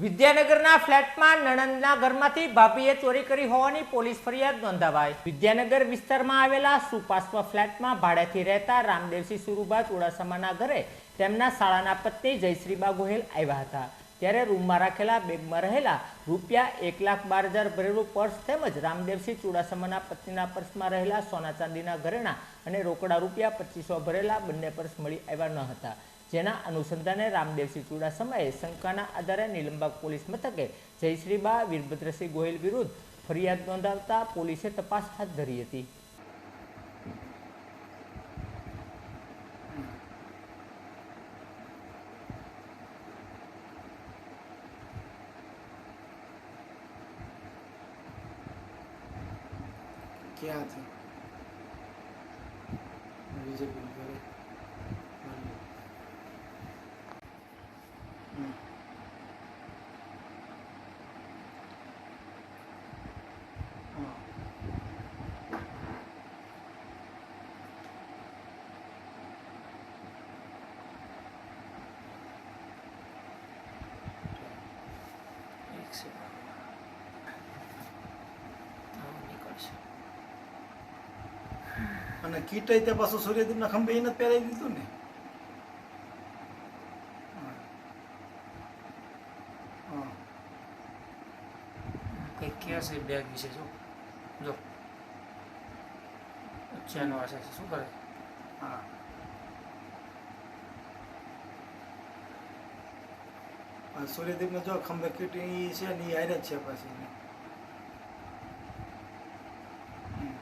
વિદ્યાનગરના ફ્લેટમાં નણંદના ઘરમાંથી ભાભીએ ચોરી કરી હોવાની પોલીસ ફરિયાદ નોંધાવાઈ. વિદ્યાનગર વિસ્તારમાં આવેલા સુપાસ્વ ફ્લેટમાં ભાડેથી રહેતા રામદેવસિંહ સુરુભા ચુડાસમાના ઘરે તેમના શાળાના પત્ની જયશ્રીબા ગોહિલ આવ્યા હતા. ત્યારે રૂમમાં રાખેલા બેગમાં રહેલા રૂપિયા એક લાખ બાર હજાર ભરેલું પર્સ તેમજ રામદેવસિંહ ચુડાસમાના પત્નીના પર્સમાં રહેલા સોના ચાંદીના ઘરેણા અને રોકડા રૂપિયા પચીસો ભરેલા બંને પર્સ મળી આવ્યા ન હતા. જેના અનુસંધાને રામદેવસિંહ ચુડાસમાએ શંકાના આધારે નિલંબાગ પોલીસ મથકે જયશ્રીબા વીરભદ્રસિંહ ગોહિલ વિરુદ્ધ ફરિયાદ નોંધાવતા પોલીસે તપાસ હાથ ધરી હતી. ક્યાં છે? બીજેપી ઘરે હમ. હા. એક સેકન્ડ હા નીકળશે અને કીટ તે પાછું સૂર્યદેવના ખંભે એને પહેરાવી દીધું ને હા. હા. કંઈક કહે છે બેગ વિશે જો. જો ચેનો છે, શું કરે? હા. સૂર્યદેવને જો ખંભે કીટી છે ને એ હારે જ છે પાછી એને. હમ.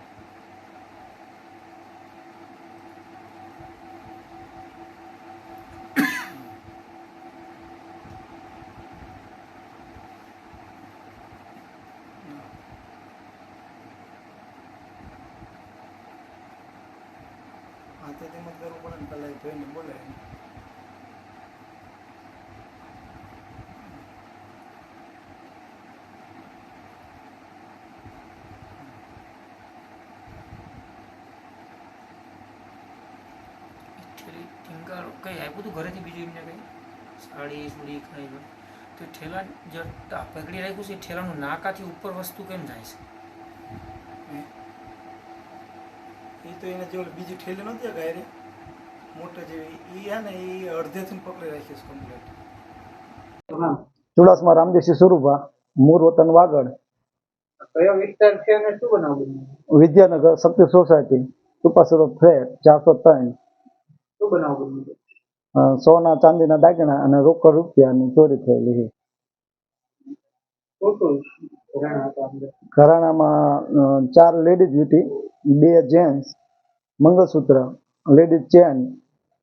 હા તો તેમ જ કરવું પડે ને એ જોઈને ટીંગાળો કંઈ આપ્યું હતું ઘરેથી બીજું એમને કંઈ? સાડી, સુડી, કંઈ તો ઠેલા જે પકડી રાખ્યું છે ઠેલાનું નાકાથી ઉપર વસ્તુ કેમ જાય છે હે? એ તો એને જે બીજી ઠેલી નહોતી ગાયરે? મોટા જેવી. એ હે ને એ અડધેથી પકડી રાખીશ કમ્પ્લીટ ચુડાસમા રામદેવસિંહ સ્વરૂપા મૂળ વતન વાગડ. કયો વિસ્તાર છે અને શું બનાવું વિદ્યાનગર શક્તિ સોસાયટી સુપાસરો ફ્લેટ ચારસો ત્રણ. શું સોના ચાંદીના દાગીના અને રોકડ રૂપિયાની ચોરી થયેલી છે. ઘરાણામાં ચાર લેડીઝ બ્યુટી બે જેન્ટ્સ મંગળસૂત્ર લેડીઝ ચેન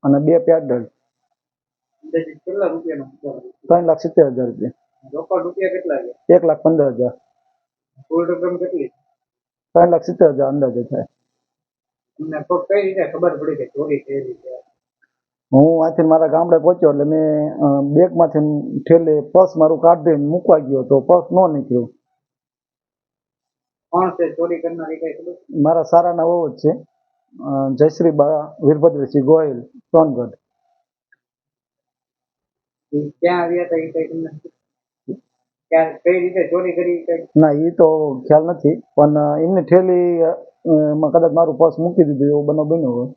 અને બે પેડલ ત્રણ લાખ સિત્તેર હજાર રૂપિયા. કેટલા એક લાખ પંદર હજાર. ત્રણ લાખ સિત્તેર હજાર અંદાજે થાય. હું આથી મારા ગામડે પહોંચ્યો એટલે મેં બેગમાંથી ઠેલે પર્સ મારું કાઢીને મૂકવા ગયો તો પર્સ ન નીકળ્યું. મારા સારા સારાના વહુ જ છે. અ, જયશ્રીબા વીરભદ્રસિંહ ગોયલ સોનગઢ. ક્યાં આવ્યા હતા એ કઈ તમને કઈ રીતે ચોરી કરી ના એ તો ખ્યાલ નથી પણ એમની ઠેલી માં કદાચ મારું પર્સ મૂકી દીધું એવો બનાવ બન્યો હોય.